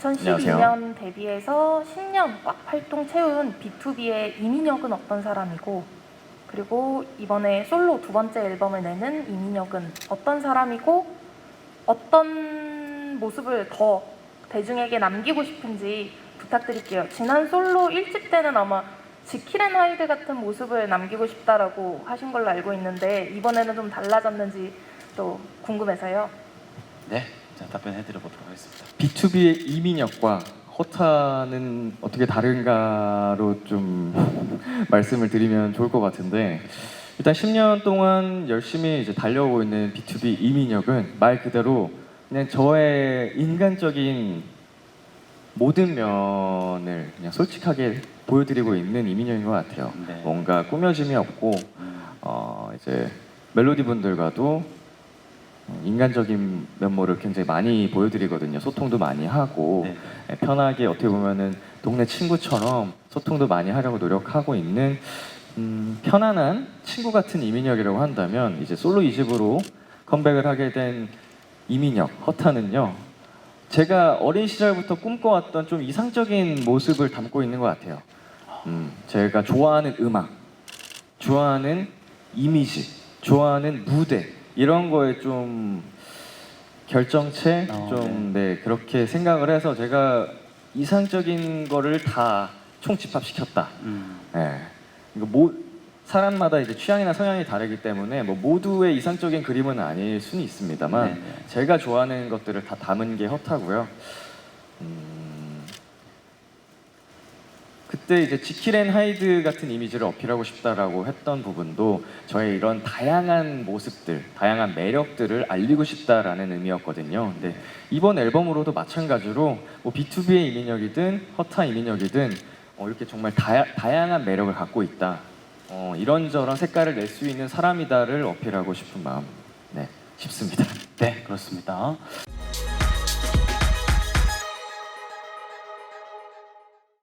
2012년 데뷔해서 10년 꽉 활동 채운 B2B의 이민혁은 어떤 사람이고 그리고 이번에 솔로 두 번째 앨범을 내는 이민혁은 어떤 사람이고 어떤 모습을 더 대중에게 남기고 싶은지 부탁드릴게요. 지난 솔로 1집 때는 아마 지킬앤 하이드 같은 모습을 남기고 싶다라고 하신 걸로 알고 있는데 이번에는 좀 달라졌는지 또 궁금해서요. 네, 자 답변해 드려 보도록 하겠습니다. B2B의 이민혁과 허타는 어떻게 다른가로 좀 말씀을 드리면 좋을 것 같은데 일단 10년 동안 열심히 이제 달려오고 있는 B2B 이민혁은 말 그대로 그냥 저의 인간적인 모든 면을 그냥 솔직하게 보여드리고 있는 이민혁인 것 같아요. 네. 뭔가 꾸며짐이 없고 음, 어, 이제 멜로디 분들과도 인간적인 면모를 굉장히 많이 보여드리거든요. 소통도 많이 하고 네. 예, 편하게 어떻게 보면은 동네 친구처럼 소통도 많이 하려고 노력하고 있는 음, 편안한 친구 같은 이민혁이라고 한다면 이제 솔로 2집으로 컴백을 하게 된 이민혁 허타는요. 제가 어린 시절부터 꿈꿔왔던 좀 이상적인 모습을 담고 있는 것 같아요. 음, 제가 좋아하는 음악, 좋아하는 이미지, 좋아하는 무대 이런 거에 좀 결정체 어, 좀 네, 그렇게 생각을 해서 제가 이상적인 거를 다 총집합시켰다. 음, 예. 이거 뭐 사람마다 이제 취향이나 성향이 다르기 때문에 뭐 모두의 이상적인 그림은 아닐 수는 있습니다만 네, 네. 제가 좋아하는 것들을 다 담은 게 허타고요. 음, 그때 이제 지킬앤 하이드 같은 이미지를 어필하고 싶다라고 했던 부분도 저의 이런 다양한 모습들, 다양한 매력들을 알리고 싶다라는 의미였거든요. 근데 이번 앨범으로도 마찬가지로 뭐 B2B의 이민혁이든 허타 이민혁이든 어, 이렇게 정말 다, 다양한 매력을 갖고 있다. 어, 이런저런 색깔을 낼 수 있는 사람이다를 어필하고 싶은 마음, 네, 싶습니다. 네, 그렇습니다.